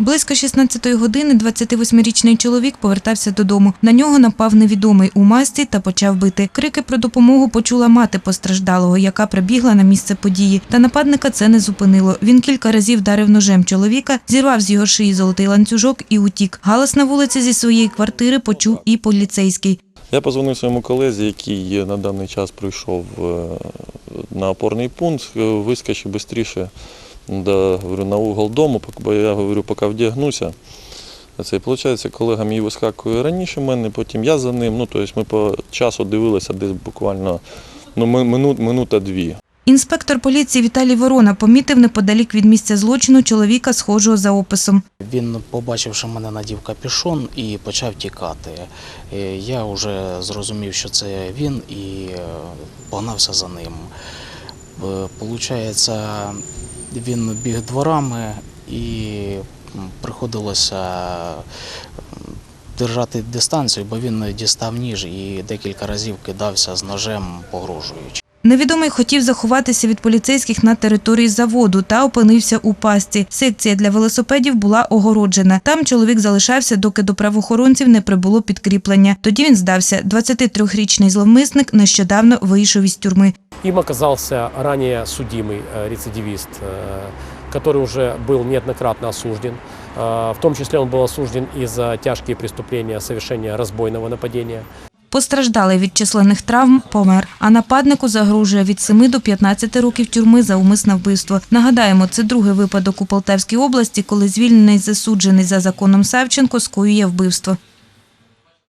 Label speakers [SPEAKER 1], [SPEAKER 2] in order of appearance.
[SPEAKER 1] Близько 16-ї години 28-річний чоловік повертався додому. На нього напав невідомий у масці та почав бити. Крики про допомогу почула мати постраждалого, яка прибігла на місце події. Та нападника це не зупинило. Він кілька разів вдарив ножем чоловіка, зірвав з його шиї золотий ланцюжок і утік. Галас на вулиці зі своєї квартири почув і поліцейський.
[SPEAKER 2] Я позвонив своєму колезі, який на даний час прийшов е, на опорний пункт, е, вискочив швидше до, говорю, на угол дому, пок- бо я говорю, поки вдягнуся. Це і виходить, колега мій вискакує раніше мене, потім я за ним. Ну, тобто ми по часу дивилися десь буквально ну, минут, минута-дві.
[SPEAKER 1] Інспектор поліції Віталій Ворона помітив неподалік від місця злочину чоловіка, схожого за описом.
[SPEAKER 3] Він побачив, що мене надів капюшон і почав тікати. Е, Я вже зрозумів, що це він, і е, погнався за ним. Е, Получається, він біг дворами і приходилося держати дистанцію, бо він дістав ніж і декілька разів кидався з ножем, погрожуючи.
[SPEAKER 1] Невідомий хотів заховатися від поліцейських на території заводу та опинився у пастці. Секція для велосипедів була огороджена. Там чоловік залишався, доки до правоохоронців не прибуло підкріплення. Тоді він здався. 23-річний зловмисник нещодавно вийшов із тюрми.
[SPEAKER 4] Им оказался ранее судимый э, рецидивист, э, который уже был неоднократно осужден. Э, В том числе он был осужден и за тяжкие преступления совершения разбойного нападения.
[SPEAKER 1] Постраждалий від численних травм помер, а нападнику загрожує від 7 до 15 років тюрми за умисне вбивство. Нагадаємо, це другий випадок у Полтавській області, коли звільнений засуджений за законом Савченко скоює вбивство.